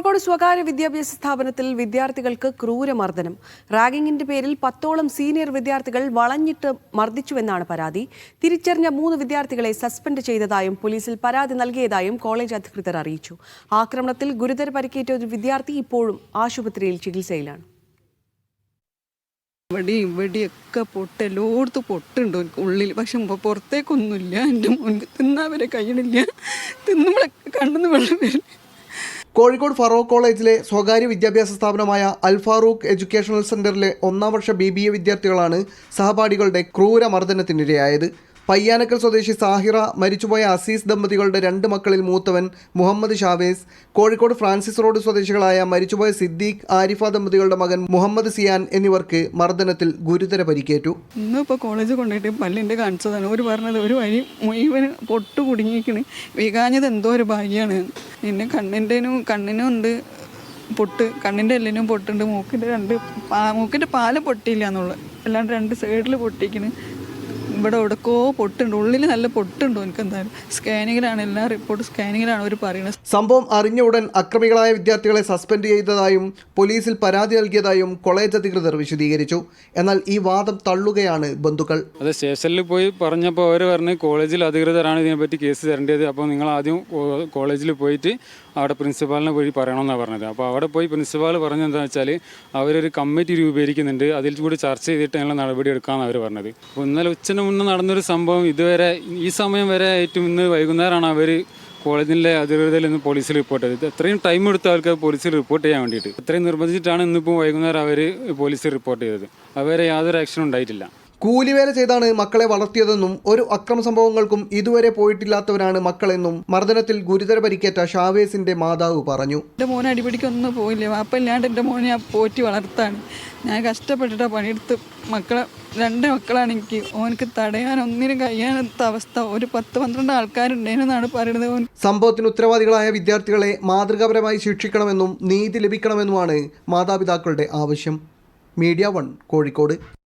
കോഴിക്കോട് സ്വകാര്യ വിദ്യാഭ്യാസ സ്ഥാപനത്തിൽ വിദ്യാർത്ഥികൾക്ക് ക്രൂരമർദ്ദനം. റാഗിങ്ങിന്റെ പേരിൽ പത്തോളം സീനിയർ വിദ്യാർത്ഥികൾ വളഞ്ഞിട്ട് മർദ്ദിച്ചുവെന്നാണ് പരാതി. തിരിച്ചറിഞ്ഞ മൂന്ന് വിദ്യാർത്ഥികളെ സസ്പെൻഡ് ചെയ്തതായും പോലീസിൽ പരാതി നൽകിയതായും കോളേജ് അധികൃതർ അറിയിച്ചു. ആക്രമണത്തിൽ ഗുരുതര പരിക്കേറ്റ ഒരു വിദ്യാർത്ഥി ഇപ്പോഴും ആശുപത്രിയിൽ ചികിത്സയിലാണ്. ഇവിടെയും ഇവിടെയൊക്കെ പൊട്ട് പൊട്ടുണ്ട് ഉള്ളിൽ. പക്ഷെ പുറത്തേക്കൊന്നുമില്ല. എന്റെ മോൻ തിന്നാൻ വരെ കഴിയണില്ല. തിന്നുമ്പോഴൊക്കെ കണ്ടെന്ന് വെള്ളം വരും. കോഴിക്കോട് ഫറൂഖ് കോളേജിലെ സ്വകാര്യ വിദ്യാഭ്യാസ സ്ഥാപനമായ അൽഫാറൂഖ് എഡ്യൂക്കേഷണൽ സെന്ററിലെ ഒന്നാം വർഷ ബി ബി എ വിദ്യാർത്ഥികളാണ് സഹപാഠികളുടെ ക്രൂര മർദ്ദനത്തിനിരയായത് പയ്യാനക്കൽ സ്വദേശി സാഹിറ മരിച്ചുപോയ അസീസ് ദമ്പതികളുടെ രണ്ട് മക്കളിൽ മൂത്തവൻ മുഹമ്മദ് ഷാവേസ് കോഴിക്കോട് ഫ്രാൻസിസ് റോഡ് സ്വദേശികളായ മരിച്ചുപോയ സിദ്ദീഖ് ആരിഫ ദമ്പതികളുടെ മകൻ മുഹമ്മദ് സിയാൻ എന്നിവർക്ക് മർദ്ദനത്തിൽ ഗുരുതര പരിക്കേറ്റു. ഇന്നിപ്പോൾ കോളേജ് കൊണ്ടുപോയിട്ട് പല്ലിന്റെ കാണിച്ചതാണ്. ഒരു പറഞ്ഞത് ഒരു വഴി മുഴുവൻ പൊട്ടു കുടുങ്ങിക്കണ് വീകാഞ്ഞത് എന്തോ ഒരു ഭാഗ്യമാണ് പിന്നെ കണ്ണിന്റെനും കണ്ണിനും ഉണ്ട് പൊട്ട് കണ്ണിന്റെ എല്ലിനും പൊട്ടുണ്ട്. മൂക്കിന്റെ രണ്ട് മൂക്കിന്റെ പാൽ പൊട്ടിയില്ല എന്നുള്ളത്. അല്ലാണ്ട് രണ്ട് സൈഡിൽ പൊട്ടിക്കണ് ഇവിടെ എവിടെക്കോ പൊട്ടുണ്ട്. ഉള്ളിൽ നല്ല പൊട്ടുണ്ട് എനിക്ക് എന്തായാലും. സ്കാനിങ്ങിലാണ് എല്ലാ റിപ്പോർട്ട് സ്കാനിങ്ങിലാണ് അവർ പറയുന്നത്. സംഭവം അറിഞ്ഞ ഉടൻ അക്രമികളായ വിദ്യാർത്ഥികളെ സസ്പെൻഡ് ചെയ്തതായും പോലീസിൽ പരാതി നൽകിയതായും കോളേജ് അധികൃതർ വിശദീകരിച്ചു. എന്നാൽ ഈ വാദം തള്ളുകയാണ് ബന്ധുക്കൾ. അത് സ്റ്റേഷനിൽ പോയി പറഞ്ഞപ്പോൾ അവർ പറഞ്ഞ് കോളേജിൽ അധികൃതരാണ് ഇതിനെപ്പറ്റി കേസ് തരേണ്ടത്. അപ്പോൾ നിങ്ങൾ ആദ്യം കോളേജിൽ പോയിട്ട് അവിടെ പ്രിൻസിപ്പാളിനെ പോയി പറയണമെന്നാണ് പറഞ്ഞത്. അപ്പോൾ അവിടെ പോയി പ്രിൻസിപ്പാൾ പറഞ്ഞെന്താണെന്ന് വെച്ചാൽ അവരൊരു കമ്മിറ്റി രൂപീകരിക്കുന്നുണ്ട്. അതിൽ കൂടി ചർച്ച ചെയ്തിട്ട് ഞങ്ങൾ നടപടി എടുക്കാമെന്നാണ് അവർ പറഞ്ഞത്. അപ്പോൾ ഇന്നലെ ഉച്ചന് മുന്നേ നടന്നൊരു സംഭവം ഇതുവരെ ഈ സമയം വരെ ഏറ്റവും ഇന്ന് വൈകുന്നേരമാണ് അവർ കോളേജിലെ അധികൃതരിൽ നിന്ന് പോലീസിൽ റിപ്പോർട്ട് ചെയ്തത്. എത്രയും ടൈം എടുത്ത ആൾക്കാർ പോലീസിൽ റിപ്പോർട്ട് ചെയ്യാൻ വേണ്ടിയിട്ട്. അത്രയും നിർബന്ധിച്ചിട്ടാണ് ഇന്നിപ്പോൾ വൈകുന്നേരം അവർ പോലീസിൽ റിപ്പോർട്ട് ചെയ്തത്. അവരെ യാതൊരു ആക്ഷനും ഉണ്ടായിട്ടില്ല. കൂലിവേല ചെയ്താണ് മക്കളെ വളർത്തിയതെന്നും ഒരു അക്രമ സംഭവങ്ങൾക്കും ഇതുവരെ പോയിട്ടില്ലാത്തവരാണ് മക്കളെന്നും മർദ്ദനത്തിൽ ഗുരുതര പരിക്കേറ്റ ഷാവേസിന്റെ മാതാവ് പറഞ്ഞു. എന്റെ മോനെ അടിപിടിക്കൊന്നും പോയില്ല. അപ്പൊ ഇല്ലാണ്ട് എന്റെ മോനെ ഞാൻ പോറ്റി വളർത്താണ്. ഞാൻ കഷ്ടപ്പെട്ടിട്ടാ പണിയെടുത്ത് മക്കളെ രണ്ട് മക്കളാണ് എനിക്ക്. ഓനക്ക് തടയാൻ ഒന്നിനും കഴിയാനത്ത അവസ്ഥ. ഒരു പത്ത് പന്ത്രണ്ട് ആൾക്കാരുണ്ടെന്നാണ് പറയുന്നത് ഓൻ. സംഭവത്തിന് ഉത്തരവാദികളായ വിദ്യാർത്ഥികളെ മാതൃകാപരമായി ശിക്ഷിക്കണമെന്നും നീതി ലഭിക്കണമെന്നുമാണ് മാതാപിതാക്കളുടെ ആവശ്യം. Media one Kozhikode.